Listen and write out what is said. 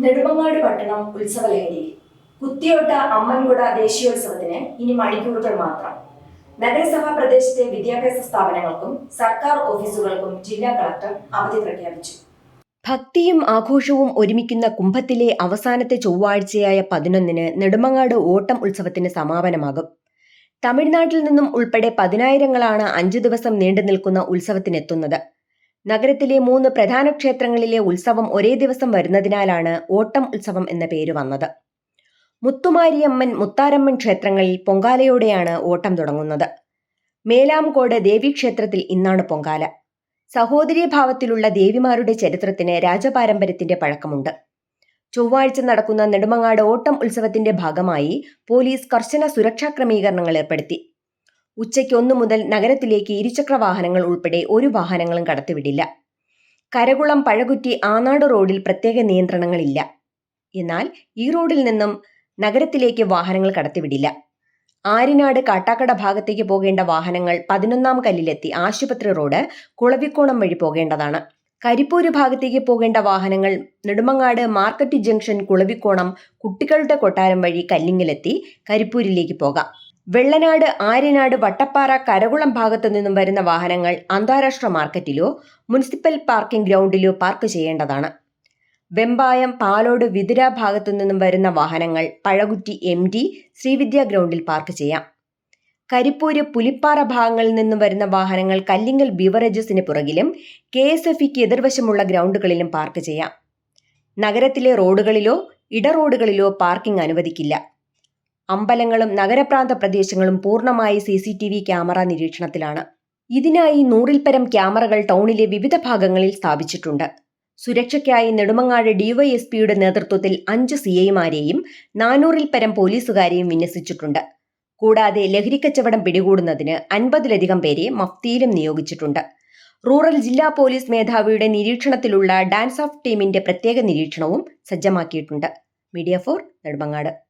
നെടുമങ്ങാട് പട്ടണം ഉത്സവലഹരിയിൽ കുത്തിയോട്ട അമ്മൻകുട ദേശീയോത്സവത്തിന് ഇനി മണിക്കൂറുകൾ മാത്രം. നഗരസഭാ പ്രദേശത്തെ വിദ്യാഭ്യാസ സ്ഥാപനങ്ങൾക്കും സർക്കാർ ഓഫീസുകൾക്കും ജില്ലാ കളക്ടർ അവധി പ്രഖ്യാപിച്ചു. ഭക്തിയും ആഘോഷവും ഒരുമിക്കുന്ന കുംഭത്തിലെ അവസാനത്തെ ചൊവ്വാഴ്ചയായ പതിനൊന്നിന് നെടുമങ്ങാട് ഓട്ടം ഉത്സവത്തിന് സമാപനമാകും. തമിഴ്നാട്ടിൽ നിന്നും ഉൾപ്പെടെ പതിനായിരങ്ങളാണ് അഞ്ചു ദിവസം നീണ്ടു നിൽക്കുന്ന ഉത്സവത്തിനെത്തുന്നത്. നഗരത്തിലെ മൂന്ന് പ്രധാന ക്ഷേത്രങ്ങളിലെ ഉത്സവം ഒരേ ദിവസം വരുന്നതിനാലാണ് ഓട്ടം ഉത്സവം എന്ന പേര് വന്നത്. മുത്തുമാരിയമ്മൻ മുത്താരമ്മൻ ക്ഷേത്രങ്ങളിൽ പൊങ്കാലയോടെയാണ് ഓട്ടം തുടങ്ങുന്നത്. മേലാംകോട് ദേവീക്ഷേത്രത്തിൽ ഇന്നാണ് പൊങ്കാല. സഹോദരീ ഭാവത്തിലുള്ള ദേവിമാരുടെ ചരിത്രത്തിന് രാജപാരമ്പര്യത്തിന്റെ പഴക്കമുണ്ട്. ചൊവ്വാഴ്ച നടക്കുന്ന നെടുമങ്ങാട് ഓട്ടം ഉത്സവത്തിന്റെ ഭാഗമായി പോലീസ് കർശന സുരക്ഷാ ക്രമീകരണങ്ങൾ ഏർപ്പെടുത്തി. ഉച്ചയ്ക്ക് ഒന്നു മുതൽ നഗരത്തിലേക്ക് ഇരുചക്ര വാഹനങ്ങൾ ഉൾപ്പെടെ ഒരു വാഹനങ്ങളും കടത്തിവിടില്ല. കരകുളം പഴകുറ്റി ആനാട് റോഡിൽ പ്രത്യേക നിയന്ത്രണങ്ങളില്ല. എന്നാൽ ഈ റോഡിൽ നിന്നും നഗരത്തിലേക്ക് വാഹനങ്ങൾ കടത്തിവിടില്ല. ആരിനാട് കാട്ടാക്കട ഭാഗത്തേക്ക് പോകേണ്ട വാഹനങ്ങൾ പതിനൊന്നാം കല്ലിലെത്തി ആശുപത്രി റോഡ് കുളവിക്കോണം വഴി പോകേണ്ടതാണ്. കരിപ്പൂര് ഭാഗത്തേക്ക് പോകേണ്ട വാഹനങ്ങൾ നെടുമങ്ങാട് മാർക്കറ്റ് ജംഗ്ഷൻ കുളവിക്കോണം കുട്ടികളുടെ കൊട്ടാരം വഴി കല്ലിങ്ങിലെത്തി കരിപ്പൂരിലേക്ക് പോകാം. വെള്ളനാട് ആര്യനാട് വട്ടപ്പാറ കരകുളം ഭാഗത്തു നിന്നും വരുന്ന വാഹനങ്ങൾ അന്താരാഷ്ട്ര മാർക്കറ്റിലോ മുനിസിപ്പൽ പാർക്കിംഗ് ഗ്രൗണ്ടിലോ പാർക്ക് ചെയ്യേണ്ടതാണ്. വെമ്പായം പാലോട് വിതുര ഭാഗത്തു നിന്നും വരുന്ന വാഹനങ്ങൾ പഴകുറ്റി എം ഡി ശ്രീവിദ്യ ഗ്രൗണ്ടിൽ പാർക്ക് ചെയ്യാം. കരിപ്പൂര് പുലിപ്പാറ ഭാഗങ്ങളിൽ നിന്നും വരുന്ന വാഹനങ്ങൾ കല്ലിങ്ങൽ ബിവറേജസിന് പുറകിലും കെ എസ് എഫ് ഇക്ക് എതിർവശമുള്ള ഗ്രൗണ്ടുകളിലും പാർക്ക് ചെയ്യാം. നഗരത്തിലെ റോഡുകളിലോ ഇടറോഡുകളിലോ പാർക്കിംഗ് അനുവദിക്കില്ല. അമ്പലങ്ങളും നഗരപ്രാന്ത പ്രദേശങ്ങളും പൂർണമായി C C T V camera നിരീക്ഷണത്തിലാണ്. ഇതിനായി നൂറിൽപ്പരം പരം ക്യാമറകൾ ടൗണിലെ വിവിധ ഭാഗങ്ങളിൽ സ്ഥാപിച്ചിട്ടുണ്ട്. സുരക്ഷയ്ക്കായി നെടുമങ്ങാട് ഡിവൈഎസ്പിയുടെ നേതൃത്വത്തിൽ അഞ്ച് സി ഐമാരെയും നാനൂറിൽ പരം പോലീസുകാരെയും വിന്യസിച്ചിട്ടുണ്ട്. കൂടാതെ ലഹരിക്കച്ചവടം പിടികൂടുന്നതിന് അൻപതിലധികം പേരെ മഫ്തിയിലും നിയോഗിച്ചിട്ടുണ്ട്. റൂറൽ ജില്ലാ പോലീസ് മേധാവിയുടെ നിരീക്ഷണത്തിലുള്ള ഡാൻസ് ഓഫ് ടീമിന്റെ പ്രത്യേക നിരീക്ഷണവും സജ്ജമാക്കിയിട്ടുണ്ട്. Media for Nedumangad.